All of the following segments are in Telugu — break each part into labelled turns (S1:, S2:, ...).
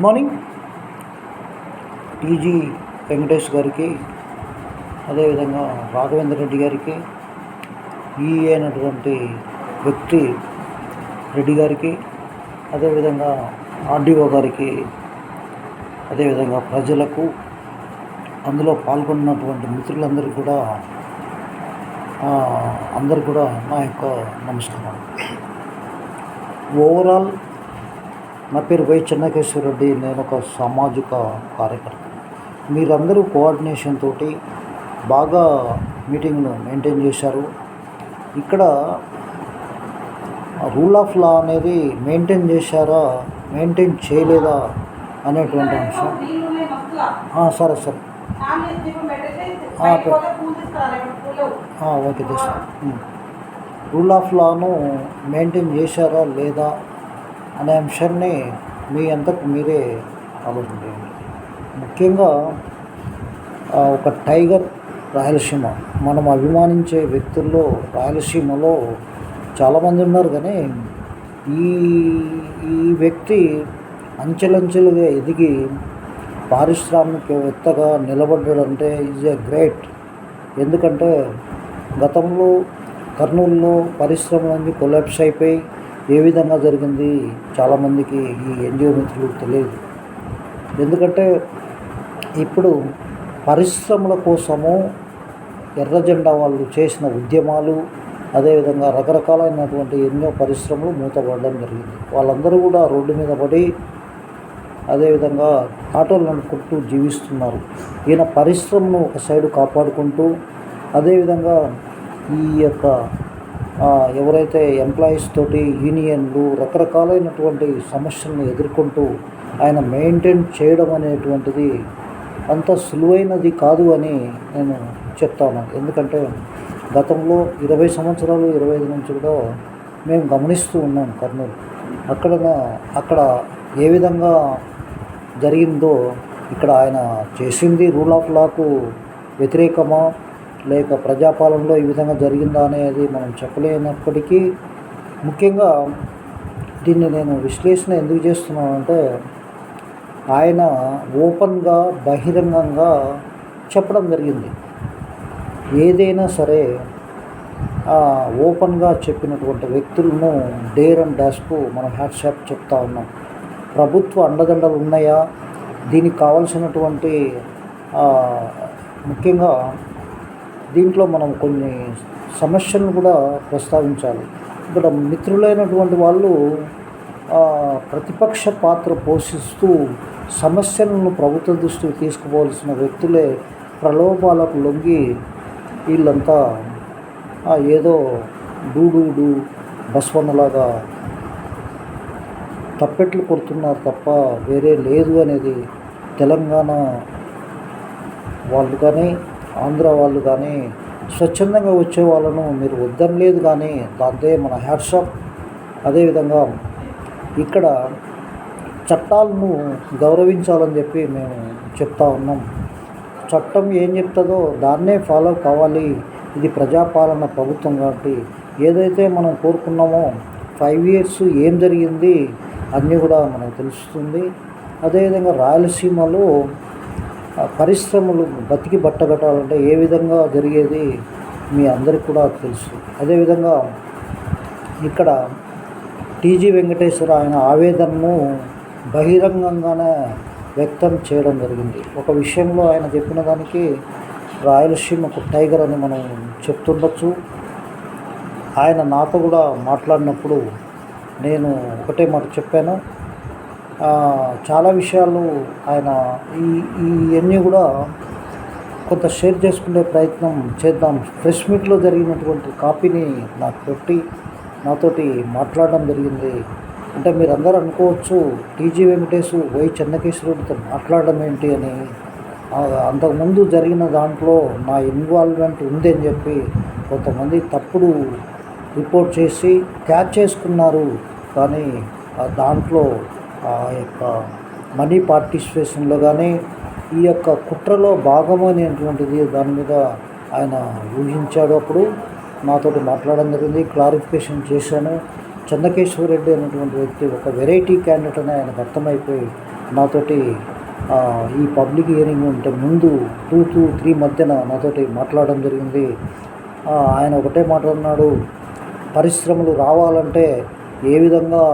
S1: గుడ్ మార్నింగ్ టీజీ వెంకటేష్ గారికి అదేవిధంగా రాఘవేంద్ర రెడ్డి గారికి ఈ అయినటువంటి వ్యక్తి రెడ్డి గారికి అదేవిధంగా ఆర్డీఓ గారికి అదేవిధంగా ప్రజలకు అందులో పాల్గొన్నటువంటి మిత్రులందరికీ కూడా అందరు కూడా నా యొక్క నమస్కారం ఓవరాల్ నా పేరు వై చెన్నకేశ్వర రెడ్డి నేను ఒక సామాజిక కార్యకర్త. మీరందరూ కోఆర్డినేషన్ తోటి బాగా మీటింగ్ను మెయింటైన్ చేశారు. ఇక్కడ రూల్ ఆఫ్ లా అనేది మెయింటైన్ చేశారా మెయింటైన్ చేయలేదా అనేటువంటి అంశం. సరే సరే. ఓకే. సార్ రూల్ ఆఫ్ లాను మెయింటైన్ చేశారా లేదా అనే అంశాన్ని మీ అంతకు మీరే ఆలోచన చేయండి. ముఖ్యంగా ఒక టైగర్ రాయలసీమ మనం అభిమానించే వ్యక్తుల్లో రాయలసీమలో చాలామంది ఉన్నారు కానీ ఈ ఈ వ్యక్తి అంచెలంచెలుగా ఎదిగి పారిశ్రామికవేత్తగా నిలబడ్డాడంటే ఈజ్ ఏ గ్రేట్. ఎందుకంటే గతంలో కర్నూలులో పరిశ్రమలన్నీ కొలాప్స్ అయిపోయి ఏ విధంగా జరిగింది? చాలామందికి ఈ ఎన్జిఓ మిత్రులకు తెలియదు. ఎందుకంటే ఇప్పుడు పరిశ్రమల కోసము ఎర్రజెండా వాళ్ళు చేసిన ఉద్యమాలు అదేవిధంగా రకరకాలైనటువంటి ఎన్నో పరిశ్రమలు మూతపడడం జరిగింది. వాళ్ళందరూ కూడా రోడ్డు మీద పడి అదేవిధంగా ఆటోలు నడుపుకుంటూ జీవిస్తున్నారు. ఈయన పరిశ్రమను ఒక సైడు కాపాడుకుంటూ అదేవిధంగా ఈ యొక్క ఎవరైతే ఎంప్లాయీస్ తోటి యూనియన్లు రకరకాలైనటువంటి సమస్యలను ఎదుర్కొంటూ ఆయన మెయింటైన్ చేయడం అనేటువంటిది అంత సులువైనది కాదు అని నేను చెప్తాను ఎందుకంటే గతంలో ఇరవై సంవత్సరాలు ఇరవై ఐదు నుంచి కూడా మేము గమనిస్తూ ఉన్నాం కర్నూలు. అక్కడ అక్కడ ఏ విధంగా జరిగిందో ఇక్కడ ఆయన చేసింది రూల్ ఆఫ్ లాకు వ్యతిరేకమా? లేక ప్రజాపాలనలో ఈ విధంగా జరిగిందా అనేది మనం చెప్పలేనప్పటికీ ముఖ్యంగా దీన్ని నేను విశ్లేషణ ఎందుకు చేస్తున్నానంటే ఆయన ఓపెన్గా బహిరంగంగా చెప్పడం జరిగింది. ఏదైనా సరే ఓపెన్గా చెప్పినటువంటి వ్యక్తులను డేర్ అండ్ డాష్కు మనం హ్యాట్సాప్ చెప్తా ఉన్నాం. ప్రభుత్వ అండదండలు ఉన్నాయా? దీనికి కావాల్సినటువంటి ముఖ్యంగా దీంట్లో మనం కొన్ని సమస్యలను కూడా ప్రస్తావించాలి. ఇక్కడ మిత్రులైనటువంటి వాళ్ళు ఆ, ప్రతిపక్ష పాత్ర పోషిస్తూ సమస్యలను ప్రభుత్వ దృష్టికి తీసుకుపోవాల్సిన వ్యక్తులే ప్రలోభాలకు లొంగి వీళ్ళంతా ఆ, ఏదో డూడూడు బస్వన్నలాగా తప్పెట్లు కొడుతున్నారు తప్ప వేరే లేదు అనేది తెలంగాణ వాళ్ళు కానీ ఆంధ్ర వాళ్ళు కానీ స్వచ్ఛందంగా వచ్చే వాళ్ళను మీరు వద్దని లేదు కానీ దాంతే మన హ్యాట్సాప్ అదేవిధంగా ఇక్కడ చట్టాలను గౌరవించాలని చెప్పి మేము చెప్తా ఉన్నాం. చట్టం ఏం చెప్తుందో దాన్నే ఫాలో కావాలి. ఇది ప్రజాపాలన ప్రభుత్వం కాబట్టి ఏదైతే మనం కోరుకున్నామో ఫైవ్ ఇయర్స్ ఏం జరిగింది అన్నీ కూడా మనకు తెలుస్తుంది. అదేవిధంగా రాయలసీమలో పరిశ్రమలు బతికి బట్టగట్టాలంటే ఏ విధంగా జరిగేది మీ అందరికి కూడా తెలుసు. అదేవిధంగా ఇక్కడ టీజీ వెంకటేశ్వర ఆయన ఆవేదనను బహిరంగంగానే వ్యక్తం చేయడం జరిగింది. ఒక విషయంలో ఆయన చెప్పిన దానికి రాయలసీమకు టైగర్ అని మనం చెప్తుండొచ్చు. ఆయన నాతో కూడా మాట్లాడినప్పుడు నేను ఒకటే మాట చెప్పాను. చాలా విషయాలు ఆయన ఈ ఇవన్నీ కూడా కొంత షేర్ చేసుకునే ప్రయత్నం చేద్దాం. ఫ్రెష్ మీట్లో జరిగినటువంటి కాపీని నాకు పెట్టి నాతోటి మాట్లాడడం జరిగింది. అంటే మీరు అందరూ అనుకోవచ్చు టీజీ వెంకటేష్ వై చెన్నకేశ్వరుడితో మాట్లాడడం ఏంటి అని. అంతకుముందు జరిగిన దాంట్లో నా ఇన్వాల్వ్మెంట్ ఉంది అని చెప్పి కొంతమంది తప్పుడు రిపోర్ట్ చేసి క్యాచ్ చేసుకున్నారు. కానీ దాంట్లో ఆ యొక్క మనీ పార్టిసిపేషన్లో కానీ ఈ యొక్క కుట్రలో భాగమనేటువంటిది దాని మీద ఆయన ఊహించాడు అప్పుడు. నాతోటి మాట్లాడడం జరిగింది క్లారిఫికేషన్ చేశాను. చెన్నకేశ్వర రెడ్డి అనేటువంటి వ్యక్తి ఒక వెరైటీ క్యాండిడేట్ అని ఆయనకు అర్థమైపోయి నాతోటి ఈ పబ్లిక్ హియరింగ్ ఉంటే ముందు టూ టూ త్రీ మధ్యన నాతోటి మాట్లాడడం జరిగింది. ఆయన ఒకటే మాట అన్నాడు పరిశ్రమలు రావాలంటే ఏ విధంగా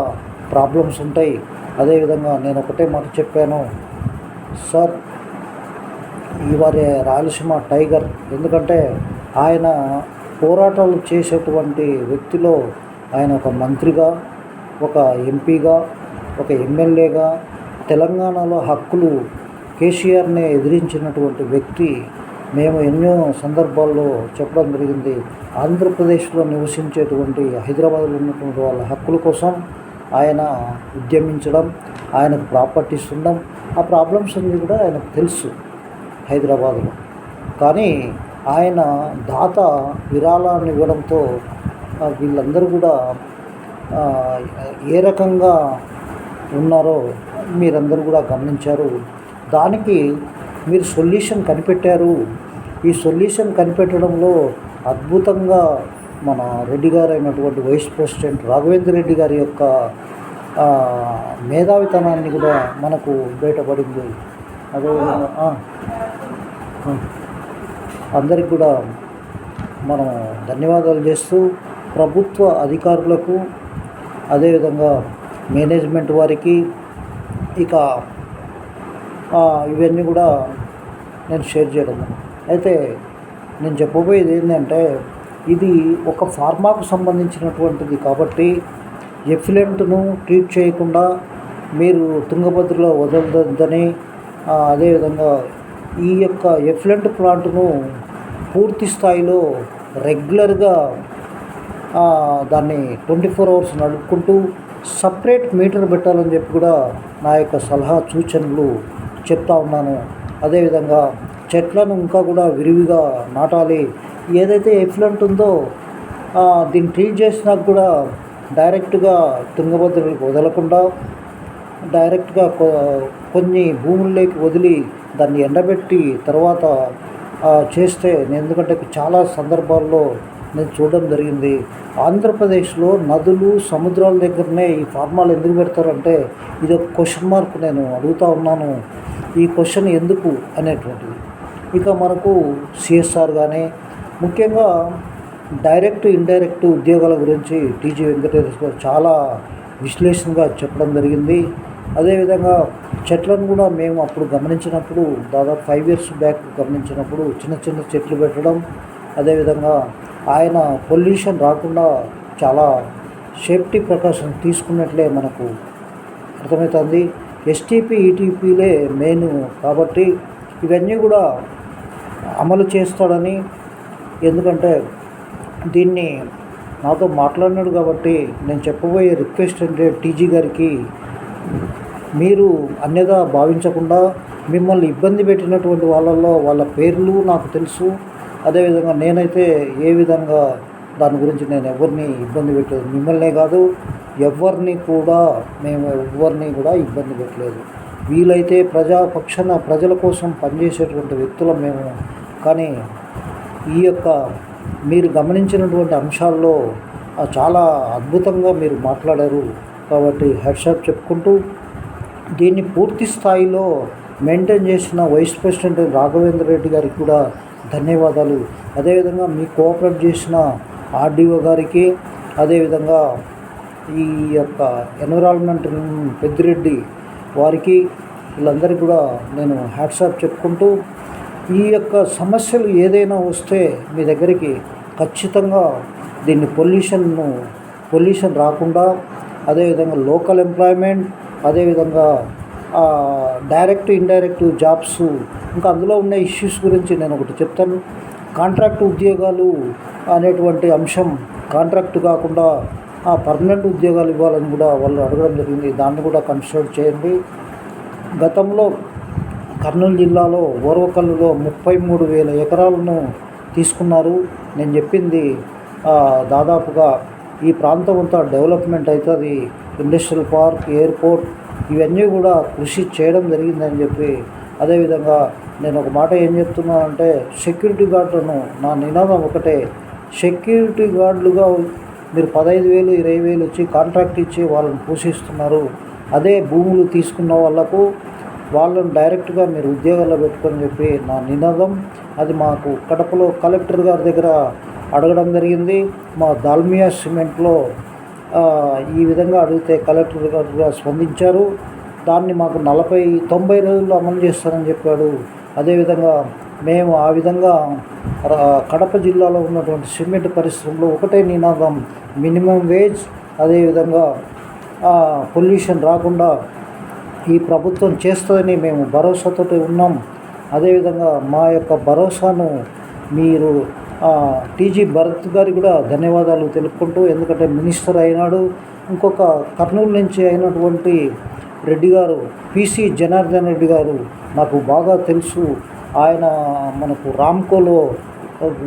S1: ప్రాబ్లమ్స్ ఉంటాయి. అదేవిధంగా నేను ఒకటే మాట చెప్పాను. సార్ ఇవారి రాయలసీమ టైగర్ ఎందుకంటే ఆయన పోరాటాలు చేసేటువంటి వ్యక్తిలో ఆయన ఒక మంత్రిగా ఒక ఎంపీగా ఒక ఎమ్మెల్యేగా తెలంగాణలో హక్కులు కేసీఆర్ని ఎదిరించినటువంటి వ్యక్తి మేము ఎన్నో సందర్భాల్లో చెప్పడం జరిగింది. ఆంధ్రప్రదేశ్లో నివసించేటువంటి హైదరాబాద్లో ఉన్నటువంటి వాళ్ళ హక్కుల కోసం ఆయన ఉద్యమించడం ఆయనకు ప్రాపర్టీస్ ఉండడం ఆ ప్రాబ్లమ్స్ అన్నీ కూడా ఆయనకు తెలుసు హైదరాబాద్లో. కానీ ఆయన దాత విరాళాన్ని ఇవ్వడంతో వీళ్ళందరూ కూడా ఏ రకంగా ఉన్నారో మీరందరూ కూడా గమనించారు. దానికి మీరు సొల్యూషన్ కనిపెట్టారు. ఈ సొల్యూషన్ కనిపెట్టడంలో అద్భుతంగా మన రెడ్డి గారు అయినటువంటి వైస్ ప్రెసిడెంట్ రాఘవేంద్ర రెడ్డి గారి యొక్క మేధావితనాన్ని కూడా మనకు బయటపడింది. అదేవిధంగా అందరికి కూడా మనం ధన్యవాదాలు చేస్తూ ప్రభుత్వ అధికారులకు అదేవిధంగా మేనేజ్మెంట్ వారికి ఇక ఇవన్నీ కూడా నేను షేర్ చేయడం అయితే నేను చెప్పబోయేది ఏంటంటే ఇది ఒక ఫార్మాకు సంబంధించినటువంటిది కాబట్టి ఎఫిలెంట్ను ట్రీట్ చేయకుండా మీరు తుంగభద్రలో వదలదని అదేవిధంగా ఈ యొక్క ఎఫ్లెంట్ ప్లాంట్ను పూర్తి స్థాయిలో రెగ్యులర్గా దాన్ని ట్వంటీ ఫోర్ అవర్స్ నడుపుకుంటూ సపరేట్ మీటర్ పెట్టాలని చెప్పి కూడా నా యొక్క సలహా సూచనలు చెప్తా ఉన్నాను. అదేవిధంగా చెట్లను ఇంకా కూడా విరివిగా నాటాలి. ఏదైతే ఎఫ్లెంట్ ఉందో దీన్ని ట్రీట్ చేసినా కూడా డైరెక్ట్గా తుంగభద్రలకు వదలకుండా డైరెక్ట్గా కొన్ని భూముల్లోకి వదిలి దాన్ని ఎండబెట్టి తర్వాత చేస్తే నేను ఎందుకంటే చాలా సందర్భాల్లో నేను చూడడం జరిగింది. ఆంధ్రప్రదేశ్లో నదులు సముద్రాల దగ్గరనే ఈ ఫార్మాలు ఎందుకు పెడతారంటే ఇది ఒక క్వశ్చన్ మార్క్ నేను అడుగుతూ ఉన్నాను. ఈ క్వశ్చన్ ఎందుకు అనేటువంటిది. ఇక మనకు సిఎస్ఆర్ కానీ ముఖ్యంగా డైరెక్ట్ ఇండైరెక్ట్ ఉద్యోగాల గురించి టీజీ వెంకటేశ్వర గారు చాలా విశ్లేషణగా చెప్పడం జరిగింది. అదేవిధంగా చెట్లను కూడా మేము అప్పుడు గమనించినప్పుడు దాదాపు ఫైవ్ ఇయర్స్ బ్యాక్ గమనించినప్పుడు చిన్న చిన్న చెట్లు పెట్టడం అదేవిధంగా ఆయన పొల్యూషన్ రాకుండా చాలా సేఫ్టీ ప్రకాశం తీసుకున్నట్లే మనకు అర్థమవుతుంది. ఎస్టీపీ ఈటీపీలే మెయిన్ కాబట్టి ఇవన్నీ కూడా అమలు చేస్తాడని ఎందుకంటే దీన్ని నాతో మాట్లాడినాడు కాబట్టి నేను చెప్పబోయే రిక్వెస్ట్ అంటే టీజీ గారికి మీరు అన్యదా భావించకుండా మిమ్మల్ని ఇబ్బంది పెట్టినటువంటి వాళ్ళల్లో వాళ్ళ పేర్లు నాకు తెలుసు. అదేవిధంగా నేనైతే ఏ విధంగా దాని గురించి నేను ఎవరిని ఇబ్బంది పెట్టలేదు. మిమ్మల్నే కాదు ఎవరిని కూడా మేము ఎవరిని కూడా ఇబ్బంది పెట్టలేదు. వీలైతే ప్రజాపక్షన ప్రజల కోసం పనిచేసేటువంటి వ్యక్తులం మేము. కానీ ఈ యొక్క మీరు గమనించినటువంటి అంశాల్లో చాలా అద్భుతంగా మీరు మాట్లాడారు. కాబట్టి హెడ్షాప్ చెప్పుకుంటూ దీన్ని పూర్తి స్థాయిలో మెయింటైన్ చేసిన వైస్ ప్రెసిడెంట్ రాఘవేంద్ర రెడ్డి గారికి కూడా ధన్యవాదాలు. అదేవిధంగా మీ కోఆపరేట్ చేసిన ఆర్డీఓ గారికి అదేవిధంగా ఈ యొక్క ఎన్విరాన్మెంట్ పెద్దిరెడ్డి వారికి వీళ్ళందరికీ కూడా నేను హ్యాట్సాప్ చెప్పుకుంటూ ఈ యొక్క సమస్యలు ఏదైనా వస్తే మీ దగ్గరికి ఖచ్చితంగా దీన్ని పొల్యూషన్ను పొల్యూషన్ రాకుండా అదేవిధంగా లోకల్ ఎంప్లాయ్మెంట్ అదేవిధంగా డైరెక్ట్ ఇండైరెక్ట్ జాబ్స్ ఇంకా అందులో ఉన్న ఇష్యూస్ గురించి నేను ఒకటి చెప్తాను. కాంట్రాక్ట్ ఉద్యోగాలు అనేటువంటి అంశం కాంట్రాక్ట్ కాకుండా ఆ పర్మనెంట్ ఉద్యోగాలు ఇవ్వాలని కూడా వాళ్ళు అడగడం జరిగింది. దాన్ని కూడా కన్సిడర్ చేయండి. గతంలో కర్నూలు జిల్లాలో ఓర్వకల్లులో ముప్పై మూడు వేల ఎకరాలను తీసుకున్నారు. నేను చెప్పింది దాదాపుగా ఈ ప్రాంతం అంతా డెవలప్మెంట్ అవుతుంది. ఇండస్ట్రియల్ పార్క్ ఎయిర్పోర్ట్ ఇవన్నీ కూడా కృషి చేయడం జరిగిందని చెప్పి అదేవిధంగా నేను ఒక మాట ఏం చెప్తున్నానంటే సెక్యూరిటీ గార్డులను నా నినాదం ఒకటే. సెక్యూరిటీ గార్డులుగా మీరు పదహైదు వేలు ఇరవై వేలు ఇచ్చి కాంట్రాక్ట్ ఇచ్చి వాళ్ళని పోషిస్తున్నారు. అదే భూములు తీసుకున్న వాళ్ళకు వాళ్ళని డైరెక్ట్గా మీరు ఉద్యోగాల్లో పెట్టుకొని చెప్పి నా నినాదం అది మాకు కడపలో కలెక్టర్ గారి దగ్గర అడగడం జరిగింది. మా దాల్మియా సిమెంట్లో ఈ విధంగా అడిగితే కలెక్టర్ గారు కూడా స్పందించారు. దాన్ని మాకు నలభై తొంభై రోజుల్లో అమలు చేస్తారని చెప్పాడు. అదేవిధంగా మేము ఆ విధంగా కడప జిల్లాలో ఉన్నటువంటి సిమెంట్ పరిశ్రమలో ఒకటే నినాదం మినిమం వేజ్. అదేవిధంగా పొల్యూషన్ రాకుండా ఈ ప్రభుత్వం చేస్తుందని మేము భరోసాతో ఉన్నాం. అదేవిధంగా మా యొక్క భరోసాను మీరు టీజీ భరత్ గారికి కూడా ధన్యవాదాలు తెలుపుకుంటూ ఎందుకంటే మినిస్టర్ అయినాడు. ఇంకొక కర్నూలు నుంచి అయినటువంటి రెడ్డి గారు పీసీ జనార్దన్ రెడ్డి గారు నాకు బాగా తెలుసు. ఆయన మనకు రామ్కోలో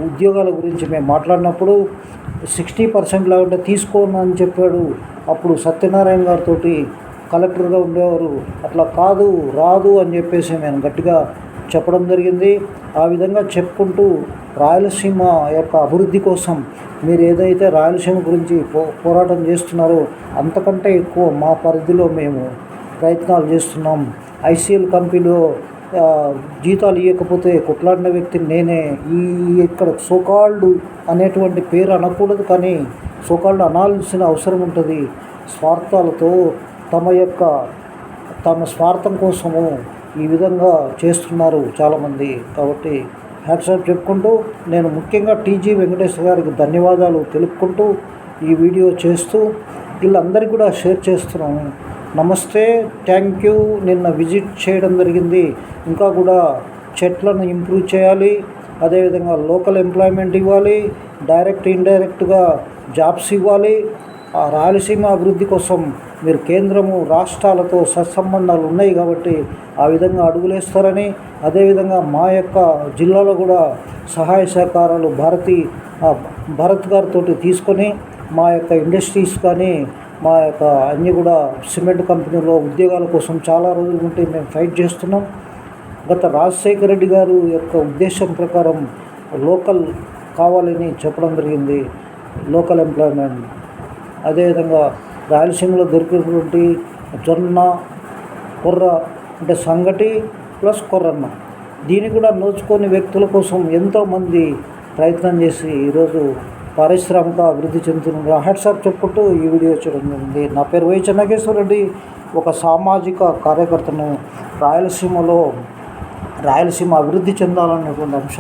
S1: ఉద్యోగాల గురించి మేము మాట్లాడినప్పుడు సిక్స్టీ పర్సెంట్ లేకుంటే తీసుకోను అని చెప్పాడు. అప్పుడు సత్యనారాయణ గారితో కలెక్టర్గా ఉండేవారు. అట్లా కాదు రాదు అని చెప్పేసి నేను గట్టిగా చెప్పడం జరిగింది. ఆ విధంగా చెప్పుకుంటూ రాయలసీమ యొక్క అభివృద్ధి కోసం మీరు ఏదైతే రాయలసీమ గురించి పో పోరాటం చేస్తున్నారో అంతకంటే ఎక్కువ మా పరిధిలో మేము ప్రయత్నాలు చేస్తున్నాం. ఐసీఎల్ కంపెనీలో జీతాలు ఇవ్వకపోతే కొట్లాడిన వ్యక్తిని నేనే. ఈ ఇక్కడ సోకాల్డ్ అనేటువంటి పేరు అనకూడదు కానీ సోకాల్డ్ అనాల్సిన అవసరం ఉంటుంది. స్వార్థాలతో తమ యొక్క తమ స్వార్థం కోసము ఈ విధంగా చేస్తున్నారు చాలామంది. కాబట్టి హ్యాట్సాప్ చెప్పుకుంటూ నేను ముఖ్యంగా టీజీ వెంకటేశ్వర గారికి ధన్యవాదాలు తెలుపుకుంటూ ఈ వీడియో చేస్తూ వీళ్ళందరికీ కూడా షేర్ చేస్తున్నాను. నమస్తే థ్యాంక్ యూ. నిన్న విజిట్ చేయడం జరిగింది. ఇంకా కూడా చెట్లను ఇంప్రూవ్ చేయాలి. అదేవిధంగా లోకల్ ఎంప్లాయ్మెంట్ ఇవ్వాలి. డైరెక్ట్ ఇండైరెక్ట్గా జాబ్స్ ఇవ్వాలి. ఆ రాయలసీమ అభివృద్ధి కోసం మీరు కేంద్రము రాష్ట్రాలతో సత్సంబంధాలు ఉన్నాయి కాబట్టి ఆ విధంగా అడుగులేస్తారని అదేవిధంగా మా యొక్క జిల్లాలో కూడా సహాయ సహకారాలు భారతి భరత్ గారితో తీసుకొని మా యొక్క ఇండస్ట్రీస్ కానీ మా యొక్క అన్నీ కూడా సిమెంట్ కంపెనీలో ఉద్యోగాల కోసం చాలా రోజుల నుండి మేము ఫైట్ చేస్తున్నాం. గత రాజశేఖర రెడ్డి గారు యొక్క ఉద్దేశం ప్రకారం లోకల్ కావాలని చెప్పడం జరిగింది. లోకల్ ఎంప్లాయ్మెంట్ అదేవిధంగా రాయలసీమలో దొరికినటువంటి జొన్న కొర్ర అంటే సంగటి ప్లస్ కొర్రన్న. దీన్ని కూడా నోచుకొని వ్యక్తుల కోసం ఎంతోమంది ప్రయత్నం చేసి ఈరోజు పారిశ్రామిక అభివృద్ధి చెందుతున్న హ్యాట్సాప్ చెప్పుకుంటూ ఈ వీడియో చేయడం జరిగింది. నా పేరు వై చెన్నకేశ్వర రెడ్డి. ఒక సామాజిక కార్యకర్తను రాయలసీమలో రాయలసీమ అభివృద్ధి చెందాలనేటువంటి అంశం